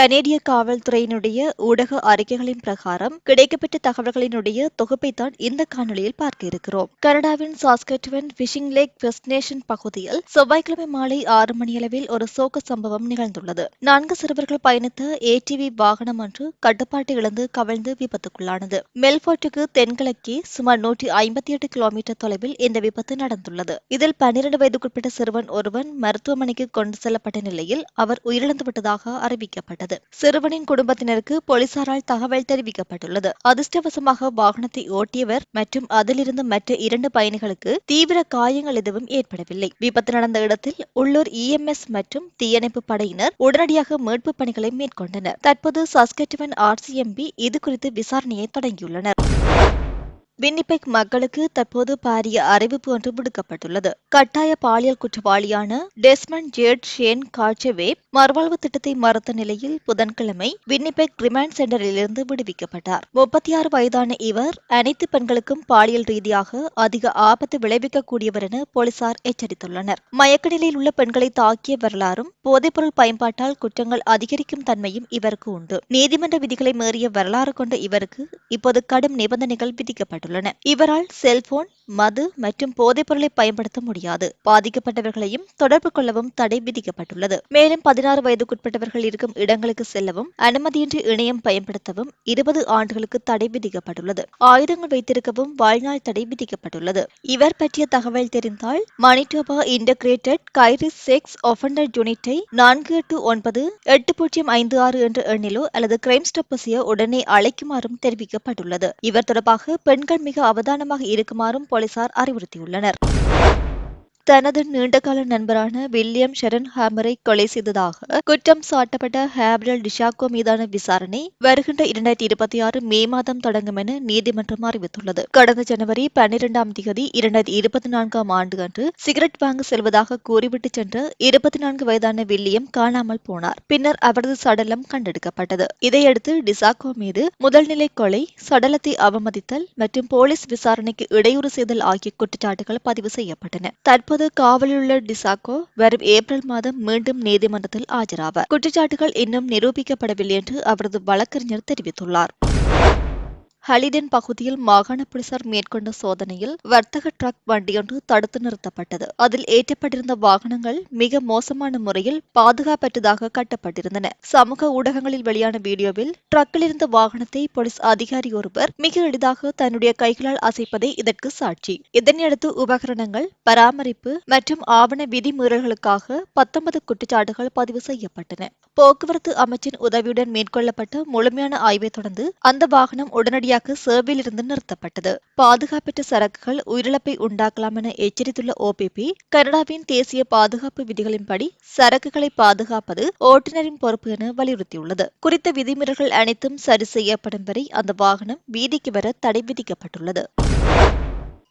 கனேடிய காவல்துறையினுடைய ஊடக அறிக்கைகளின் பிரகாரம் கிடைக்கப்பட்ட தகவல்களினுடைய தொகுப்பைத்தான் இந்த காணொளியில் பார்க்க இருக்கிறோம். கனடாவின் Saskatchewan Fishing Lake West Nation பகுதியில் செவ்வாய்க்கிழமை மாலை ஆறு மணியளவில் ஒரு சோக சம்பவம் நிகழ்ந்துள்ளது. நான்கு சிறுவர்கள் பயணித்த ஏடிவி வாகனம் ஒன்று கட்டுப்பாட்டை இழந்து கவிழ்ந்து விபத்துக்குள்ளானது. மெல்போர்ட்டுக்கு தென்கிழக்கே சுமார் நூற்றி ஐம்பத்தி எட்டு கிலோமீட்டர் தொலைவில் இந்த விபத்து நடந்துள்ளது. இதில் பன்னிரண்டு வயதுக்குட்பட்ட சிறுவன் ஒருவன் மருத்துவமனைக்கு கொண்டு செல்லப்பட்ட நிலையில் அவர் உயிரிழந்துவிட்டதாக அறிவிக்கப்பட்டது. அறிவிக்கப்பட்டது சிறுவனின் குடும்பத்தினருக்கு போலீசாரால் தகவல் தெரிவிக்கப்பட்டுள்ளது. அதிர்ஷ்டவசமாக வாகனத்தை ஓட்டியவர் மற்றும் அதிலிருந்து மற்ற இரண்டு பயணிகளுக்கு தீவிர காயங்கள் எதுவும் ஏற்படவில்லை. விபத்து நடந்த இடத்தில் உள்ளூர் இஎம்எஸ் மற்றும் தீயணைப்பு படையினர் உடனடியாக மீட்பு பணிகளை மேற்கொண்டனர். தற்போது சஸ்கெட்டுவன் ஆர்சிஎம்பி இதுகுறித்து விசாரணையை தொடங்கியுள்ளனர். வின்னிபெக் மக்களுக்கு தற்போது பாரிய அறிவிப்பு ஒன்று விடுக்கப்பட்டுள்ளது. கட்டாய பாலியல் குற்றவாளியான டெஸ்மண்ட் ஜேட் ஷேன் காட்சவே மறுவாழ்வு திட்டத்தை மறுத்த நிலையில் புதன்கிழமை வின்னிபெக் ரிமாண்ட் சென்டரிலிருந்து விடுவிக்கப்பட்டார். முப்பத்தி ஆறு வயதான இவர் அனைத்து பெண்களுக்கும் பாலியல் ரீதியாக அதிக ஆபத்து விளைவிக்கக்கூடியவர் என போலீசார் எச்சரித்துள்ளனர். மயக்க நிலையில் உள்ள பெண்களை தாக்கிய வரலாறும் போதைப்பொருள் பயன்பாட்டால் குற்றங்கள் அதிகரிக்கும் தன்மையும் இவருக்கு உண்டு. நீதிமன்ற விதிகளை மீறிய வரலாறு கொண்ட இவருக்கு இப்போது கடும் நிபந்தனைகள் விதிக்கப்பட்டுள்ளன. இவரால் செல்போன் மது மற்றும் போதைப் பொருளை பயன்படுத்த முடியாது. பாதிக்கப்பட்டவர்களையும் தொடர்பு கொள்ளவும் தடை விதிக்கப்பட்டுள்ளது. மேலும் பதினாறு வயதுக்குட்பட்டவர்கள் இருக்கும் இடங்களுக்கு செல்லவும் அனுமதியின்றி இணையம் பயன்படுத்தவும் இருபது ஆண்டுகளுக்கு தடை விதிக்கப்பட்டுள்ளது. ஆயுதங்கள் வைத்திருக்கவும் வாழ்நாள் தடை விதிக்கப்பட்டுள்ளது. இவர் பற்றிய தகவல் தெரிந்தால் மணிட்டோபா இன்டகிரேட்டட் கைரிஸ் செக்ஸ் ஒஃபண்டர் யூனிட்டை நான்கு எட்டு ஒன்பது எட்டு பூஜ்ஜியம் ஐந்து ஆறு என்ற எண்ணிலோ அல்லது கிரைம் ஸ்டப்பஸையோ உடனே அழைக்குமாறும் தெரிவிக்கப்பட்டுள்ளது. இவர் தொடர்பாக பெண்கள் மிக அவதானமாக இருக்குமாறும் போலீசார் அறிவுறுத்தியுள்ளனர். தனது நீண்டகால நண்பரான வில்லியம் ஷெரன் ஹாமரை கொலை செய்ததாக குற்றம் சாட்டப்பட்ட ஹேப்ரல் டிஷாக்கோ மீதான விசாரணை வருகின்ற இரண்டாயிரத்தி இருபத்தி ஆறு மே மாதம் தொடங்கும் என நீதிமன்றம் அறிவித்துள்ளது. கடந்த ஜனவரி பன்னிரெண்டாம் தேதி இரண்டாயிரத்தி இருபத்தி நான்காம் ஆண்டு அன்று சிகரெட் வாங்க செல்வதாக கூறிவிட்டு சென்ற இருபத்தி நான்கு வயதான வில்லியம் காணாமல் போனார். பின்னர் அவரது சடலம் கண்டெடுக்கப்பட்டது. இதையடுத்து டிசாக்கோ மீது முதல்நிலை கொலை சடலத்தை அவமதித்தல் மற்றும் போலீஸ் விசாரணைக்கு இடையூறு செய்தல் ஆகிய குற்றச்சாட்டுகள் பதிவு செய்யப்பட்டன. தற்போது காவலில் உள்ள டிசாகோ வரும் ஏப்ரல் மாதம் மீண்டும் நீதிமன்றத்தில் ஆஜராவார். குற்றச்சாட்டுகள் இன்னும் நிரூபிக்கப்படவில்லை என்று அவரது வழக்கறிஞர் தெரிவித்துள்ளார். ஹலிடன் பகுதியில் மாகாண போலீசார் மேற்கொண்ட சோதனையில் வர்த்தக ட்ரக் வண்டியொன்று தடுத்து நிறுத்தப்பட்டது. அதில் ஏற்றப்பட்டிருந்த வாகனங்கள் மிக மோசமான முறையில் பாதுகாப்பற்றதாக கட்டப்பட்டிருந்தன. சமூக ஊடகங்களில் வெளியான வீடியோவில் ட்ரக்கில் இருந்த வாகனத்தை போலீஸ் அதிகாரி ஒருவர் மிக எளிதாக தன்னுடைய கைகளால் அசைப்பதே இதற்கு சாட்சி. இதனையடுத்து உபகரணங்கள் பராமரிப்பு மற்றும் ஆவண விதிமீறல்களுக்காக பத்தொன்பது குற்றச்சாட்டுகள் பதிவு செய்யப்பட்டன. போக்குவரத்து அமைச்சின் உதவியுடன் மேற்கொள்ளப்பட்ட முழுமையான ஆய்வை தொடர்ந்து அந்த வாகனம் உடனடியாக சரக்கு சேவையிலிருந்து நிறுத்தப்பட்டது. பாதுகாப்பற்ற சரக்குகள் உயிரிழப்பை உண்டாக்கலாம் என எச்சரித்துள்ள ஓபிபி கனடாவின் தேசிய பாதுகாப்பு விதிகளின்படி சரக்குகளை பாதுகாப்பது ஓட்டுநரின் பொறுப்பு என வலியுறுத்தியுள்ளது. குறித்த விதிமுறைகள் அனைத்தும் சரி செய்யப்படும் வரை அந்த வாகனம் வீதிக்கு வர தடை விதிக்கப்பட்டுள்ளது.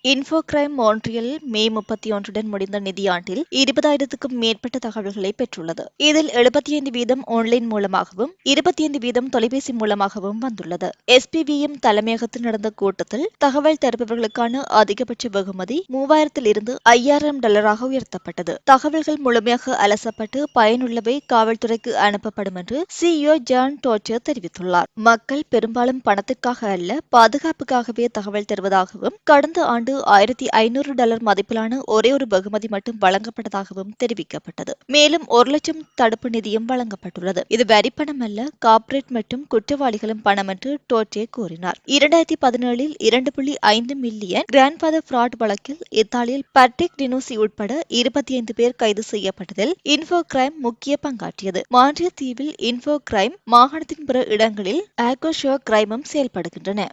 இன்ஃபோ கிரைம் மான்ட்ரியல் மே முப்பத்தி ஒன்றுடன் முடிந்த நிதியாண்டில் இருபதாயிரத்துக்கும் மேற்பட்ட தகவல்களை பெற்றுள்ளது. இதில் எழுபத்தி ஐந்து வீதம் ஆன்லைன் மூலமாகவும் இருபத்தி ஐந்து வீதம் தொலைபேசி மூலமாகவும் வந்துள்ளது. எஸ்பிவிஎம் தலைமையகத்தில் நடந்த கூட்டத்தில் தகவல் தருபவர்களுக்கான அதிகபட்ச வெகுமதி மூவாயிரத்தில் இருந்து ஐயாயிரம் டாலராக உயர்த்தப்பட்டது. தகவல்கள் முழுமையாக அலசப்பட்டு பயனுள்ளவை காவல்துறைக்கு அனுப்பப்படும் என்று சிஇஓ ஜான் டோச்சர் தெரிவித்துள்ளார். மக்கள் பெரும்பாலும் பணத்திற்காக அல்ல பாதுகாப்புக்காகவே தகவல் தருவதாகவும் கடந்த ஆண்டு ஆண்டு ஆயிரத்தி ஐநூறு டாலர் மதிப்பிலான ஒரே ஒரு பகுமதி மட்டும் வழங்கப்பட்டதாகவும் தெரிவிக்கப்பட்டது. மேலும் ஒரு லட்சம் தடுப்பு நிதியும் வழங்கப்பட்டுள்ளது. இது வரி பணம் அல்ல கார்ப்பரேட் மற்றும் குற்றவாளிகளும் பணம் என்று டோட்டே கூறினார். இரண்டாயிரத்தி பதினேழில் இரண்டு புள்ளி ஐந்து மில்லியன் கிராண்ட்ஃபாதர் ஃப்ராட் வழக்கில் இத்தாலியில் பட்ரிக் டினோசி உட்பட இருபத்தி ஐந்து பேர் கைது செய்யப்பட்டதில் இன்ஃபோ கிரைம் முக்கிய பங்காற்றியது. மாண்டிய தீவில் இன்ஃபோ கிரைம் மாகாணத்தின் பிற இடங்களில் ஆகோஷோ கிரைமும் செயல்படுகின்றன.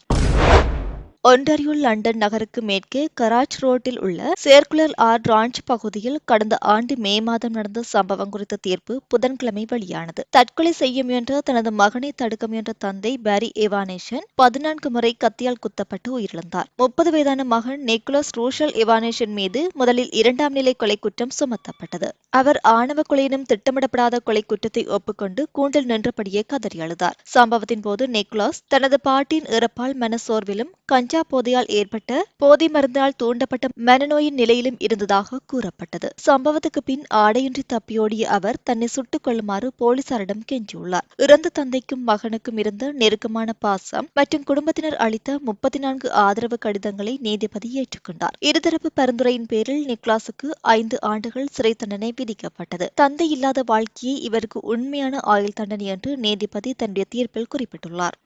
ஒன்டாரியோ லண்டன் நகருக்கு மேற்கே கராச் ரோட்டில் உள்ள சேர்குலர் ஆர் ராஞ்ச் பகுதியில் கடந்த ஆண்டு மே மாதம் நடந்த சம்பவம் குறித்த தீர்ப்பு புதன்கிழமை வெளியானது. தற்கொலை செய்ய முயன்ற தனது மகனை தடுக்க முயன்ற தந்தை பாரி எவானேஷன் பதினான்கு முறை கத்தியால் குத்தப்பட்டு உயிரிழந்தார். முப்பது வயதான மகன் நிக்கோலஸ் ரூஷல் எவானேஷன் மீது முதலில் இரண்டாம் நிலை கொலை குற்றம் சுமத்தப்பட்டது. அவர் ஆணவ கொலையினும் திட்டமிடப்படாத கொலை குற்றத்தை ஒப்புக்கொண்டு கூண்டில் நின்றபடியே கதறி அழுதார். சம்பவத்தின் போது நிக்கோலாஸ் தனது பாட்டின் இறப்பால் மனசோர்விலும் கஞ்ச கஞ்சா போதையால் ஏற்பட்ட போதை மருந்தால் தூண்டப்பட்ட மனநோயின் நிலையிலும் இருந்ததாக கூறப்பட்டது. சம்பவத்துக்கு பின் ஆடையின்றி தப்பியோடிய அவர் தன்னை சுட்டுக் கொள்ளுமாறு போலீசாரிடம் கெஞ்சியுள்ளார். இறந்த தந்தைக்கும் மகனுக்கும் இருந்த நெருக்கமான பாசம் மற்றும் குடும்பத்தினர் அளித்த முப்பத்தி நான்கு ஆதரவு கடிதங்களை நீதிபதி ஏற்றுக்கொண்டார். இருதரப்பு பரிந்துரையின் பேரில் நிக்லாஸுக்கு ஐந்து ஆண்டுகள் சிறை தண்டனை விதிக்கப்பட்டது. தந்தை இல்லாத வாழ்க்கையை இவருக்கு உண்மையான ஆயுள் தண்டனை என்று நீதிபதி தன்னுடைய தீர்ப்பில் குறிப்பிட்டுள்ளார்.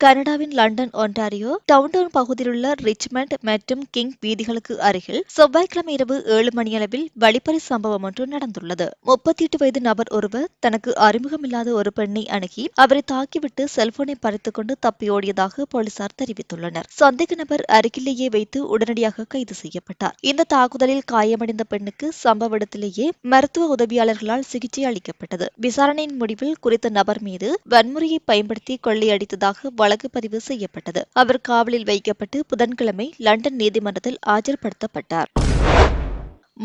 கனடாவின் லண்டன் ஒன்டாரியோ டவுன்டவுன் பகுதியிலுள்ள ரிச்மண்ட் மற்றும் கிங் வீதிகளுக்கு அருகில் செவ்வாய்க்கிழமை இரவு ஏழு மணியளவில் வழிப்பறி சம்பவம் ஒன்று நடந்துள்ளது. முப்பத்தி எட்டு வயது நபர் ஒருவர் தனக்கு அறிமுகமில்லாத ஒரு பெண்ணை அணுகி அவரை தாக்கிவிட்டு செல்போனை பறித்துக் கொண்டு தப்பியோடியதாக போலீசார் தெரிவித்துள்ளனர். சந்தேக நபர் அருகிலேயே வைத்து உடனடியாக கைது செய்யப்பட்டார். இந்த தாக்குதலில் காயமடைந்த பெண்ணுக்கு சம்பவ இடத்திலேயே மருத்துவ உதவியாளர்களால் சிகிச்சை அளிக்கப்பட்டது. விசாரணையின் முடிவில் குறித்த நபர் மீது வன்முறையை பயன்படுத்தி கொள்ளையடித்ததாக வழக்கு பதிவு செய்யப்பட்டது. அவர் காவலில் வைக்கப்பட்டு புதன்கிழமை லண்டன் நீதிமன்றத்தில் ஆஜர்படுத்தப்பட்டார்.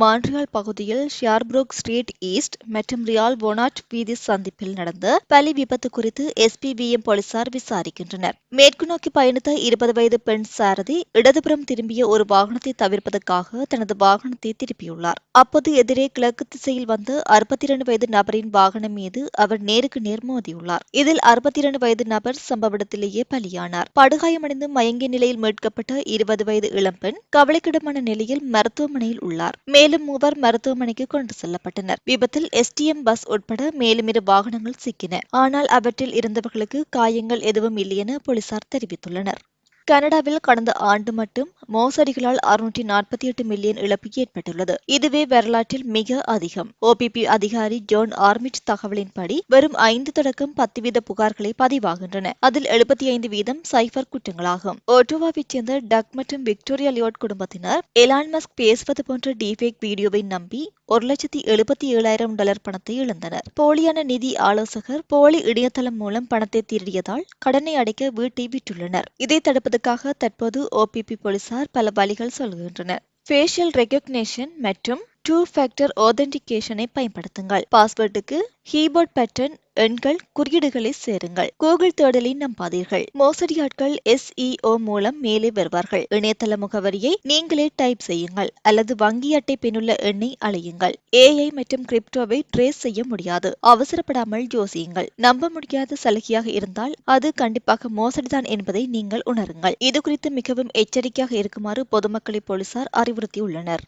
மான்ட்ரியால் பகுதியில் ஷியார்புரோக் ஸ்ட்ரீட் ஈஸ்ட் மற்றும் ரியால் போனாட் வீதி சந்திப்பில் நடந்த பலி விபத்து குறித்து எஸ்பிபிஎம் போலீசார் விசாரிக்கின்றனர். மேற்கு நோக்கி பயணித்த இருபது வயது பெண் சாரதி இடதுபுறம் திரும்பிய ஒரு வாகனத்தை தவிர்ப்பதற்காக தனது வாகனத்தை திருப்பியுள்ளார். அப்போது எதிரே கிழக்கு திசையில் வந்த அறுபத்தி இரண்டு வயது நபரின் வாகனம் மீது அவர் நேருக்கு நேர் மோதியுள்ளார். இதில் அறுபத்தி இரண்டு வயது நபர் சம்பவ இடத்திலேயே பலியானார். படுகாயமடைந்து மயங்கிய நிலையில் மீட்கப்பட்ட இருபது வயது இளம்பெண் கவலைக்கிடமான நிலையில் மருத்துவமனையில் உள்ளார். மேலும் மூவர் மருத்துவமனைக்கு கொண்டு செல்லப்பட்டனர். விபத்தில் எஸ்டிஎம் பஸ் உட்பட மேலும் இரு வாகனங்கள் சிக்கின. ஆனால் அவற்றில் இருந்தவர்களுக்கு காயங்கள் எதுவும் இல்லை என போலீசார் தெரிவித்துள்ளனர். கனடாவில் கடந்த ஆண்டு மட்டும் மோசடிகளால் அறுநூற்றி நாற்பத்தி எட்டு மில்லியன் இழப்பு ஏற்பட்டுள்ளது. இதுவே வரலாற்றில் மிக அதிகம். ஓபிபி அதிகாரி ஜோன் ஆர்மிட் தகவலின்படி வெறும் ஐந்து தொடக்கம் பத்து வீத புகார்களை பதிவாகின்றன. அதில் எழுபத்தி ஐந்து வீதம் சைபர் குற்றங்களாகும். ஓட்டோவாவைச் சேர்ந்த டக் மற்றும் விக்டோரியா லியோட் குடும்பத்தினர் எலான் மஸ்க் பேசுவது போன்ற டிஃபேக் வீடியோவை நம்பி ஒரு லட்சத்தி எழுபத்தி ஏழாயிரம் டாலர் பணத்தை இழந்தனர். போலியான நிதி ஆலோசகர் போலி இணையதளம் மூலம் பணத்தை திருடியதால் கடனை அடைக்க வீட்டை விட்டுள்ளனர். இதை தடுப்பதற்காக தற்போது ஓபிபி போலீசார் பல வழிகள் சொல்கின்றனர் ஃபேஷியல் ரெகக்னேஷன் மற்றும் டூ ஃபேக்டர் ஆதென்டிகேஷனை பயன்படுத்துங்கள். பாஸ்வேர்டுக்கு ஹீபோர்ட் பேட்டர்ன் எண்கள் குறியீடுகளை சேருங்கள். கூகுள் தேடலில் நம்பாதீர்கள் மோசடியாட்கள் எஸ்இஓ மூலம் மேலே வருவார்கள். இணையதள முகவரியை நீங்களே டைப் செய்யுங்கள். அல்லது வங்கி அட்டை பின்னுள்ள எண்ணை அழையுங்கள். ஏஐ மற்றும் கிரிப்டோவை ட்ரேஸ் செய்ய முடியாது. அவசரப்படாமல் யோசியுங்கள். நம்ப முடியாத சலுகையாக இருந்தால் அது கண்டிப்பாக மோசடிதான் என்பதை நீங்கள் உணருங்கள். இது குறித்து மிகவும் எச்சரிக்கையாக இருக்குமாறு பொதுமக்களை போலீசார் அறிவுறுத்தியுள்ளனர்.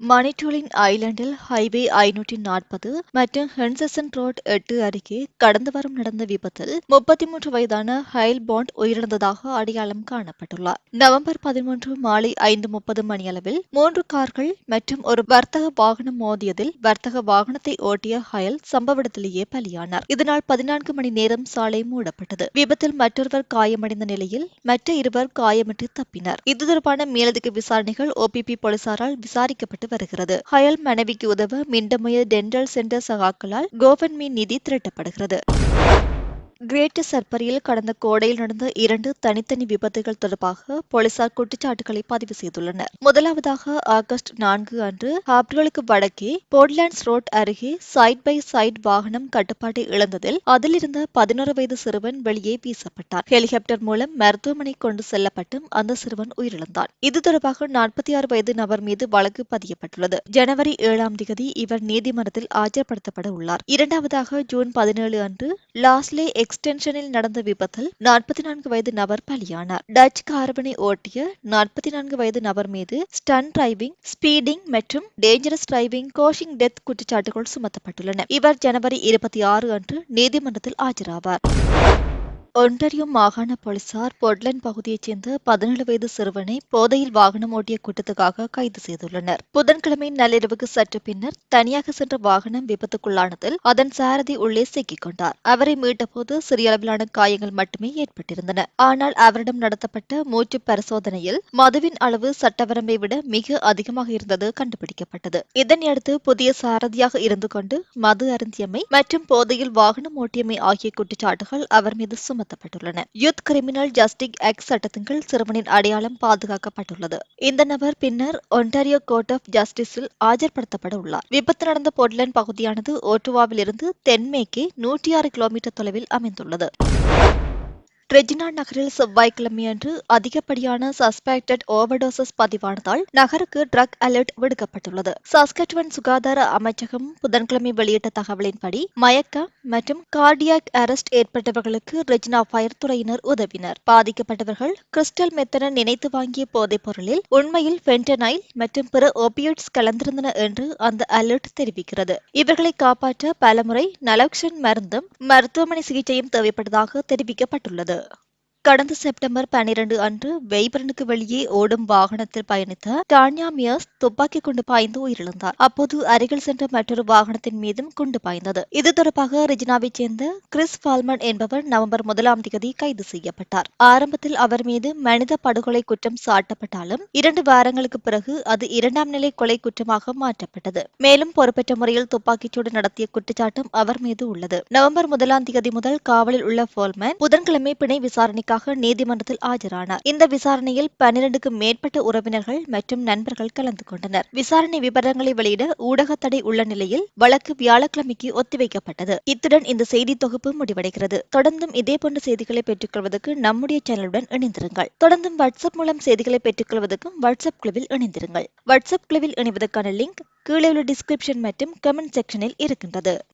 மணிட்டூலின் ஐலாண்டில் ஹைவே ஐநூற்றி நாற்பது மற்றும் ஹென்சசன் ரோட் எட்டு அருகே கடந்த வாரம் நடந்த விபத்தில் முப்பத்தி மூன்று வயதான ஹைல் பாண்ட் உயிரிழந்ததாக அடையாளம் காணப்பட்டுள்ளார். நவம்பர் பதிமூன்று மாலை ஐந்து முப்பது மணியளவில் மூன்று கார்கள் மற்றும் ஒரு வர்த்தக வாகனம் மோதியதில் வர்த்தக வாகனத்தை ஓட்டிய ஹயல் சம்பவ இடத்திலேயே பலியானார். இதனால் பதினான்கு மணி நேரம் சாலை மூடப்பட்டது. விபத்தில் மற்றொருவர் காயமடைந்த நிலையில் மற்ற இருவர் காயமின்றி தப்பினர். இது தொடர்பான மேலதிக விசாரணைகள் ஓபிபி போலீசாரால் விசாரிக்கப்பட்டு வருகிறது. ஹயல் மனைவிக்கு உதவ மிண்டமய டென்டல் சென்டர் சகாக்களால் கோவன்மி நிதி திரட்டப்படுகிறது. கிரேட்டர் சர்பரியில் கடந்த கோடையில் நடந்த இரண்டு தனித்தனி விபத்துகள் தொடர்பாக போலீசார் குற்றச்சாட்டுகளை பதிவு செய்துள்ளனர். முதலாவதாக ஆகஸ்ட் நான்கு அன்று ஹாப்ரோலுக்கு வடக்கே போர்ட்லாண்ட்ஸ் ரோட் அருகே சைட் பை சைட் வாகனம் கட்டுப்பாட்டை இழந்ததில் அதிலிருந்த பதினோரு வயது சிறுவன் வெளியே வீசப்பட்டார் ஹெலிகாப்டர் மூலம் மருத்துவமனை கொண்டு செல்லப்பட்டும் அந்த சிறுவன் உயிரிழந்தான். இது தொடர்பாக நாற்பத்தி ஆறு வயது நபர் மீது வழக்கு பதியப்பட்டுள்ளது. ஜனவரி ஏழாம் தேதி இவர் நீதிமன்றத்தில் ஆஜர்படுத்தப்பட உள்ளார். இரண்டாவதாக ஜூன் பதினேழு அன்று லாஸ்லே எக்ஸ்டென்ஷனில் நடந்த விபத்தில் நாற்பத்தி நான்கு வயது நபர் பலியானார். டச் கார்பனை ஓட்டிய நாற்பத்தி நான்கு வயது நபர் மீது ஸ்டன் டிரைவிங் ஸ்பீடிங் மற்றும் டேஞ்சரஸ் டிரைவிங் கோஷிங் டெத் குற்றச்சாட்டுகள் சுமத்தப்பட்டுள்ளன. இவர் ஜனவரி இருபத்தி ஆறு அன்று நீதிமன்றத்தில் ஆஜராவார். ஒன்றரியும் மாகாண போலீசார் பொட்லண்ட் பகுதியைச் சேர்ந்த பதினேழு வயது சிறுவனை போதையில் வாகனம் ஓட்டிய குற்றத்துக்காக கைது செய்துள்ளனர். புதன்கிழமை நள்ளிரவுக்கு சற்று பின்னர் தனியாக சென்ற வாகனம் விபத்துக்குள்ளானதில் அதன் சாரதி உள்ளே சிக்கிக் கொண்டார். அவரை மீட்டபோது சிறிய அளவிலான காயங்கள் மட்டுமே ஏற்பட்டிருந்தன. ஆனால் அவரிடம் நடத்தப்பட்ட மூச்சு பரிசோதனையில் மதுவின் அளவு சட்டவரம்பை விட மிக அதிகமாக இருந்தது கண்டுபிடிக்கப்பட்டது. இதனையடுத்து புதிய சாரதியாக இருந்து கொண்டு மது அருந்தியமை மற்றும் போதையில் வாகனம் ஓட்டியமை ஆகிய குற்றச்சாட்டுகள் அவர் மீது சுமத்தப்பட்டுள்ளன யூத் கிரிமினல் ஜஸ்டிக் ஆக்ட் சட்டத்தின் கீழ் சிறுவனின் அடையாளம் பாதுகாக்கப்பட்டுள்ளது. இந்த நபர் பின்னர் ஒன்டாரியோ கோர்ட் ஆஃப் ஜஸ்டிஸில் ஆஜர்படுத்தப்பட உள்ளார். விபத்து நடந்த போர்ட்லேண்ட் பகுதியானது ஓட்டுவாவிலிருந்து தென்மேற்கே நூற்றி ஆறு கிலோமீட்டர் தொலைவில் அமைந்துள்ளது. ரெஜினா நகரில் செவ்வாய்க்கிழமையன்று அதிகப்படியான சஸ்பெக்டட் ஓவர்டோசஸ் பதிவானதால் நகருக்கு ட்ரக் அலர்ட் விடுக்கப்பட்டுள்ளது. சாஸ்கட்வன் சுகாதார அமைச்சகம் புதன்கிழமை வெளியிட்ட தகவலின்படி மயக்கம் மற்றும் கார்டியாக் அரெஸ்ட் ஏற்பட்டவர்களுக்கு ரெஜினா ஃபயர் துறையினர் உதவினர். பாதிக்கப்பட்டவர்கள் கிறிஸ்டல் மெத்தன நினைத்து வாங்கிய போதைப் பொருளில் உண்மையில் ஃபென்டனைல் மற்றும் பிற ஓபியட்ஸ் கலந்திருந்தன என்று அந்த அலர்ட் தெரிவிக்கிறது. இவர்களை காப்பாற்ற பலமுறை நலோக்சன் மருந்தும் மருத்துவமனை சிகிச்சையும் தேவைப்பட்டதாக தெரிவிக்கப்பட்டுள்ளது. கடந்த செப்டம்பர் பனிரெண்டு அன்று வெய்பரனுக்கு வெளியே ஓடும் வாகனத்தில் பயணித்த டான்யா மியர்ஸ் துப்பாக்கி குண்டு பாய்ந்து உயிரிழந்தார். அப்போது அருகில் சென்ற மற்றொரு வாகனத்தின் மீதும் குண்டு பாய்ந்தது. இது தொடர்பாக ரிஜினாவைச் சேர்ந்த கிறிஸ் ஃபால்மன் என்பவர் நவம்பர் முதலாம் தேதி கைது செய்யப்பட்டார். ஆரம்பத்தில் அவர் மீது மனித படுகொலை குற்றம் சாட்டப்பட்டாலும் இரண்டு வாரங்களுக்கு பிறகு அது இரண்டாம் நிலை கொலை குற்றமாக மாற்றப்பட்டது. மேலும் பொறுப்பேற்ற முறையில் துப்பாக்கிச்சூடு நடத்திய குற்றச்சாட்டும் அவர் மீது உள்ளது. நவம்பர் முதலாம் தேதி முதல் காவலில் உள்ள ஃபால்மன் புதன்கிழமை பிணை விசாரணைக்கு விசாரணைக்காக நீதிமன்றத்தில் ஆஜரானார். இந்த விசாரணையில் பன்னிரண்டுக்கும் மேற்பட்ட உறவினர்கள் மற்றும் நண்பர்கள் கலந்து கொண்டனர். விசாரணை விவரங்களை வெளியிட ஊடக தடை உள்ள நிலையில் வழக்கு வியாழக்கிழமைக்கு ஒத்திவைக்கப்பட்டது. இத்துடன் இந்த செய்தி தொகுப்பு முடிவடைகிறது. தொடர்ந்தும் இதேபோன்ற செய்திகளை பெற்றுக்கொள்வதற்கு நம்முடைய சேனலுடன் இணைந்திருங்கள். தொடர்ந்தும் வாட்ஸ்அப் மூலம் செய்திகளை பெற்றுக்கொள்வதற்கும் வாட்ஸ்அப் குழுவில் இணைந்திருங்கள். வாட்ஸ்அப் குழுவில் இணைவதற்கான லிங்க் கீழே உள்ள டிஸ்கிரிப்ஷன் மற்றும் கமெண்ட் செக்ஷனில் இருக்கின்றது.